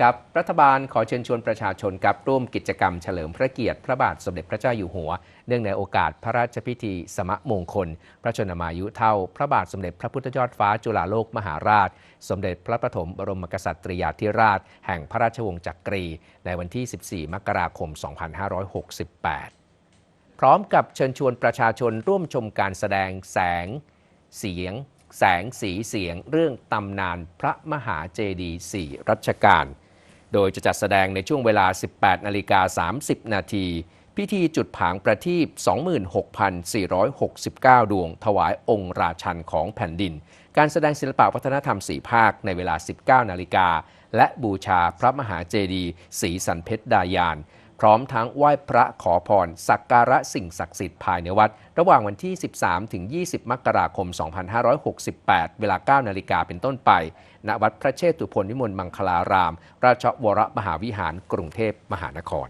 ครับรัฐบาลขอเชิญชวนประชาชนกับร่วมกิจกรรมเฉลิมพระเกียรติพระบาทสมเด็จพระเจ้าอยู่หัว เนื่องในโอกาสพระราชพิธีสมะมงคล พระชนมายุเท่า พระบาทสมเด็จพระพุทธยอดฟ้าจุฬาโลกมหาราช สมเด็จพระปฐมบรมกษัตริยาธิราช แห่งพระราชวงศ์จักรี ในวันที่ 14 มกราคม 2568 พร้อมกับเชิญชวนประชาชนร่วมชมการแสดงแสงเสียง แสงสีเสียง เรื่องตำนานพระมหาเจดีย์สี่รัชกาล โดยจะจัดแสดงในช่วงเวลา 18 นาฬิกา 30 นาที พิธีจุดผางประทีป26,469 ดวง ถวายองค์ราชันของแผ่นดิน การแสดงศิลปวัฒนธรรมสีภาคในเวลา 19 นาฬิกา และบูชาพระมหาเจดีย์สีสันเพชรดายาน พร้อมทั้งไหว้พระขอพร สักการะสิ่งศักดิ์สิทธิ์ภายในวัด ระหว่างวันที่ 13 ถึง 20 มกราคม 2568 เวลา 9 นาฬิกาเป็นต้นไป ณ วัดพระเชตุพนวิมลมังคลาราม ราชวรมหาวิหารกรุงเทพมหานคร